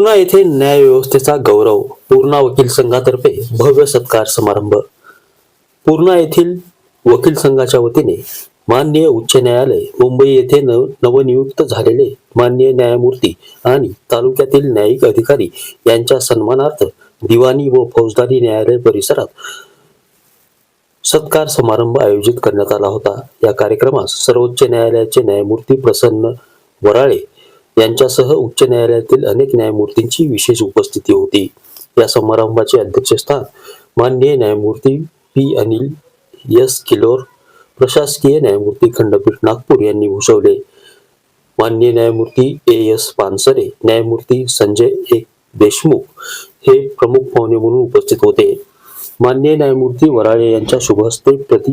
पूर्णा येथे न्याय व्यवस्थेचा गौरव पूर्णा वकील संघातर्फे भव्य सत्कार समारंभ. पूर्णा येथील वकील संघाच्या वतीने माननीय उच्च न्यायालय मुंबई येथे नव नवनियुक्त झालेले मान्य न्यायमूर्ती आणि तालुक्यातील न्यायिक अधिकारी यांच्या सन्मानार्थ दिवाणी व फौजदारी न्यायालय परिसरात सत्कार समारंभ आयोजित करण्यात आला होता. या कार्यक्रमास सर्वोच्च न्यायालयाचे न्यायमूर्ती प्रसन्न वराळे यांच्यासह उच्च न्यायालयातील अनेक न्यायमूर्तींची विशेष उपस्थिती होती. या समारंभाचे अध्यक्षस्थान माननीय न्यायमूर्ती पी अनिल एस किलोर प्रशासकीय न्यायमूर्ती खंडपीठ नागपूर यांनी भूषवले. मान्य न्यायमूर्ती ए एस पानसरे न्यायमूर्ती संजय ए देशमुख हे प्रमुख पाहुणे म्हणून उपस्थित होते. माननीय न्यायमूर्ती वराळे यांच्या शुभहस्ते प्रति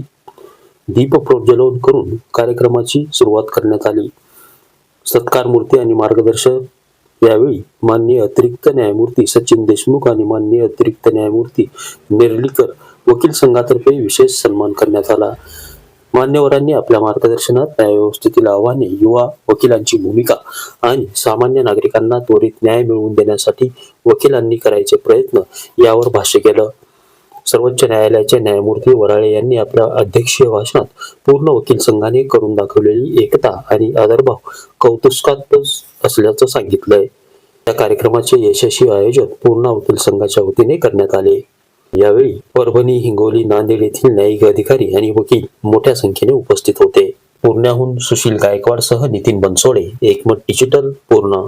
दीप प्रज्वलन करून कार्यक्रमाची सुरुवात करण्यात आली. सत्कार मूर्ती आणि मार्गदर्शक यावेळी माननीय अतिरिक्त न्यायमूर्ती सचिन देशमुख आणि माननीय अतिरिक्त न्यायमूर्ती नेर्लीकर वकील संघातर्फे विशेष सन्मान करण्यात आला. मान्यवरांनी आपल्या मार्गदर्शनात न्यायव्यवस्थेतील आव्हाने युवा वकिलांची भूमिका आणि सामान्य नागरिकांना त्वरित न्याय मिळवून देण्यासाठी वकिलांनी करायचे प्रयत्न यावर भाष्य केलं. सर्वोच्च न्यायालयाचे न्यायमूर्ती वराळे यांनी आपल्या अध्यक्षीय भाषणात पूर्ण वकील संघाने करून दाखवलेली एकता आणि आदरभाव कौतुकास्पद असल्याचं सांगितलंय. या कार्यक्रमाचे यशस्वी आयोजन पूर्ण वकील संघाच्या वतीने करण्यात आले. यावेळी परभणी हिंगोली नांदेड येथील न्यायिक अधिकारी आणि वकील मोठ्या संख्येने उपस्थित होते. पुण्याहून सुशील गायकवाड सह नितीन बनसोडे एकमत डिजिटल पूर्ण